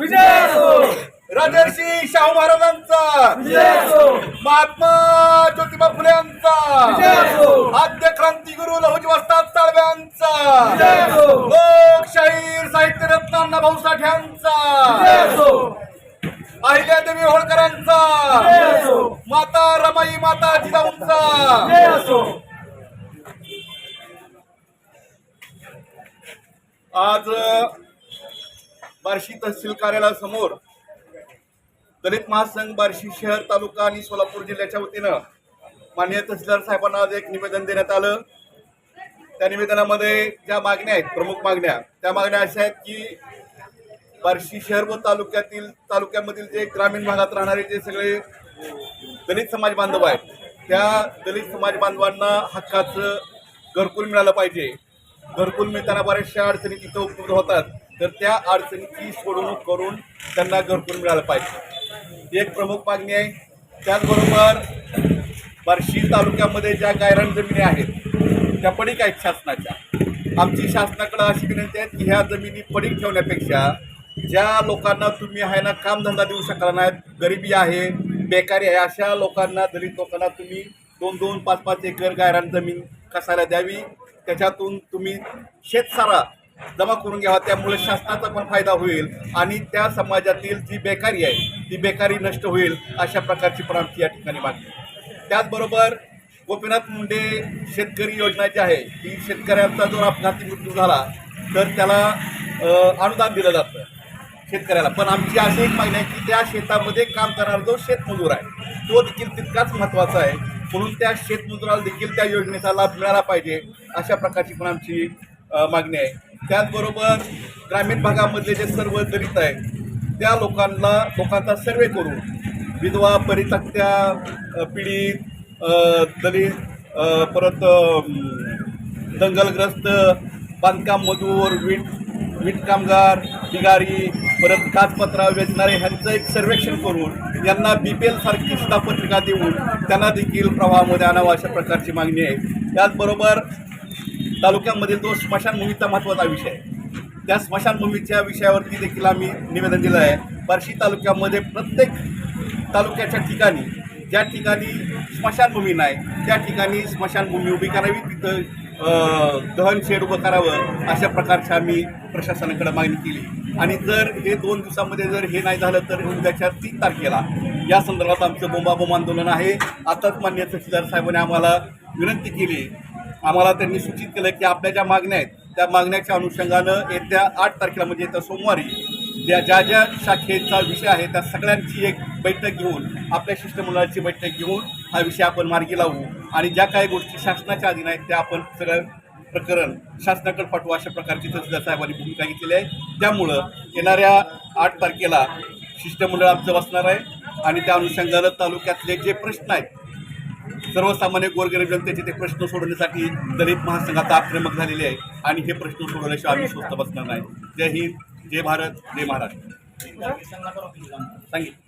विजय असो. राजर्षी शाहू महाराजांचा. विजय असो. महात्मा ज्योतिबा विजय असो. आद्य क्रांतिगुरु लहुजी वस्ताद साळव्यांचा विजय असो. लोकशाहीर साहित्य रत्न अण्णाभाऊ साठ्यांचा विजय असो. अहिल्यादेवी होळकरांचा विजय असो. माता रमाई माता जिजाऊंचा. विजय असो. आज बार्शी तहसील कार्यालयासमोर दलित महासंघ बार्शी शहर तालुका आणि सोलापूर जिल्ह्याच्या वतीनं माननीय तहसीलदार साहेबांना आज एक निवेदन देण्यात आलं. त्या निवेदनामध्ये ज्या मागण्या आहेत प्रमुख मागण्या त्या मागण्या अशा आहेत की बार्शी शहर व तालुक्यातील तालुक्यामधील जे ग्रामीण भागात राहणारे जे सगळे दलित समाज बांधव आहेत त्या दलित समाज बांधवांना हक्काचं घरकुल मिळालं पाहिजे. घरकुल मिळताना बऱ्याचशा अडचणी तिथं उपलब्ध होतात. तर त्या अडचणीची सोडवणूक करून त्यांना घरकुल मिळालं पाहिजे. एक प्रमुख मागणी आहे. त्याचबरोबर बार्शी तालुक्यामध्ये ज्या गायरान जमिनी आहेत त्या पडीक आहेत शासनाच्या. आमची शासनाकडं अशी विनंती आहे की ह्या जमिनी पडीक ठेवण्यापेक्षा ज्या लोकांना तुम्ही आहे ना कामधंदा देऊ शकला नाहीत गरिबी आहे बेकारी आहे अशा लोकांना दलित लोकांना तुम्ही दोन दोन पाच पाच एकर गायरान जमीन कसायला द्यावी? त्याच्यातून तुम्ही शेतसारा जमा करून घ्यावा. त्यामुळे शासनाचा पण फायदा होईल आणि त्या समाजातील जी बेकारी आहे ती बेकारी नष्ट होईल अशा प्रकारची पण आमची या ठिकाणी मागणी त्याचबरोबर गोपीनाथ मुंडे शेतकरी योजना जी आहे ती शेतकऱ्यांचा जर अपघाती मृत्यू झाला तर त्याला अनुदान दिलं जातं शेतकऱ्याला. पण आमची अशी एक मागणी आहे की त्या शेतामध्ये काम करणारा जो शेतमजूर आहे तो देखील तितकाच महत्त्वाचा आहे म्हणून त्या शेतमजुराला देखील त्या योजनेचा लाभ मिळाला पाहिजे अशा प्रकारची पण आमची मागणी आहे. त्याचबरोबर ग्रामीण भागामधले जे सर्व दलित आहेत त्या लोकांना लोकांचा सर्वे करून विधवा परितक्त्या पीडित दलित परत दंगलग्रस्त बांधकाम मजूर वीट वीट कामगार बिगारी परत काचपत्रा वेचणारे ह्यांचं एक सर्वेक्षण करून यांना बी पी एल सारखी सुद्धा पत्रिका देऊन त्यांना देखील प्रवाहामध्ये आणावं अशा प्रकारची मागणी आहे. त्याचबरोबर तालुक्यामधील तो स्मशानभूमीचा महत्त्वाचा विषय आहे. त्या स्मशानभूमीच्या विषयावरती देखील आम्ही निवेदन दिलं आहे. बार्शी तालुक्यामध्ये प्रत्येक तालुक्याच्या ठिकाणी ज्या ठिकाणी स्मशानभूमी नाही त्या ठिकाणी स्मशानभूमी उभी करावी तिथं दहन शेड उभं करावं अशा प्रकारची आम्ही प्रशासनाकडे मागणी केली. आणि जर हे दोन दिवसामध्ये जर हे नाही झालं तर उद्याच्या तीन तारखेला या संदर्भात आमचं बोंबाबोंब आंदोलन आहे. आताच मान्य तहसीलदार साहेबांनी आम्हाला विनंती केली. आम्हाला त्यांनी सूचित केलं की आपल्या ज्या मागण्या आहेत त्या मागण्याच्या अनुषंगानं येत्या आठ तारखेला म्हणजे येत्या सोमवारी ज्या ज्या ज्या शाखेचा विषय आहे त्या सगळ्यांची एक बैठक घेऊन आपल्या शिष्टमंडळाची बैठक घेऊन हा विषय आपण मार्गी लावू. आणि ज्या काही गोष्टी शासनाच्या अधीन आहेत त्या आपण सगळं प्रकरण शासनाकडे पाठवू अशा प्रकारची तहसीलदार साहेबांनी भूमिका घेतलेली आहे. त्यामुळं येणाऱ्या आठ तारखेला शिष्टमंडळ आमचं बसणार आहे आणि त्या अनुषंगानं तालुक्यातले जे प्रश्न आहेत सर्वसामान्य गोरगरीब जनतेचे ते प्रश्न सोडवण्यासाठी दलित महासंघात आक्रमक झालेले आहे आणि हे प्रश्न सोडवल्याशिवाय आम्ही स्वस्त बसणार नाही. जय हिंद जय भारत जय महाराष्ट्र. सांगितलं.